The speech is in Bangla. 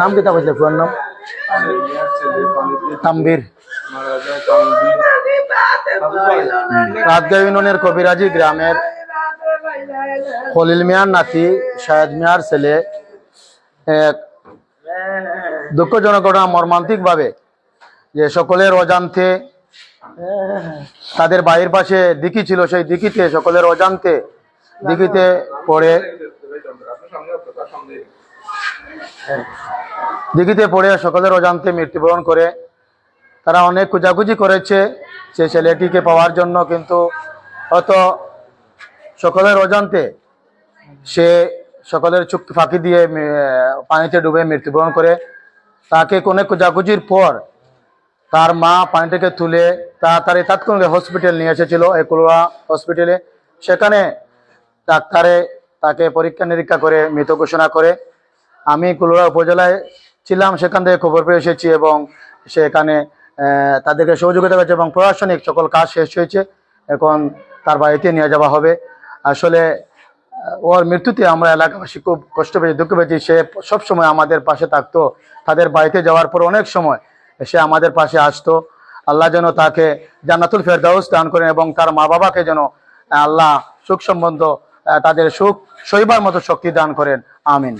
নাম কিতা বলছে ফুয়ার নাম? তাম্বির। রাতগাঁও ইউনিয়নের কবিরাজি গ্রামের খলিল মিয়ার নাতি শাহেদ মিয়ার ছেলে। এক দুঃখজনক ঘটনা মর্মান্তিক ভাবে যে সকলের অজান্তে তাদের বাড়ির পাশে দিকি ছিল সেই দিকিতে সকলের অজান্তে দিকিতে পড়ে। দিঘিতে পড়ে, সকলের অজান্তে মৃত্যুবরণ করে। তারা অনেক খোঁজাখুঁজি করেছে সেই ছেলেটিকে পাওয়ার জন্য, কিন্তু হয়তো সকলের অজান্তে সে সকলের চুক্তি ফাঁকি দিয়ে পানিতে ডুবে মৃত্যুবরণ করে। তাকে অনেক খোঁজাখুঁজির পর তার মা পানি থেকে তুলে তাড়াতাড়ি তাৎক্ষণিক হসপিটাল নিয়ে এসেছিল, একুলোয়া হসপিটালে। সেখানে ডাক্তারে তাকে পরীক্ষা নিরীক্ষা করে, মৃত ঘোষণা করে। আমি কুলুয়া উপজেলায় ছিলাম, সেখান থেকে খবর পেয়ে এসেছি এবং সেখানে তাদেরকে সহযোগিতা করেছে এবং প্রশাসনিক সকল কাজ শেষ হয়েছে। এখন তার বাড়িতে নিয়ে যাওয়া হবে। আসলে ওর মৃত্যুতে আমরা এলাকাবাসী খুব কষ্ট পেয়েছি, দুঃখ পেয়েছি। সে সবসময় আমাদের পাশে থাকতো। তাদের বাড়িতে যাওয়ার পর অনেক সময় সে আমাদের পাশে আসতো। আল্লাহ যেন তাকে জান্নাতুল ফেরদাউস দান করেন এবং তার মা বাবাকে যেন আল্লাহ সুখ সম্বন্ধ তাদের সুখ সইবার মতো শক্তি দান করেন আমিন.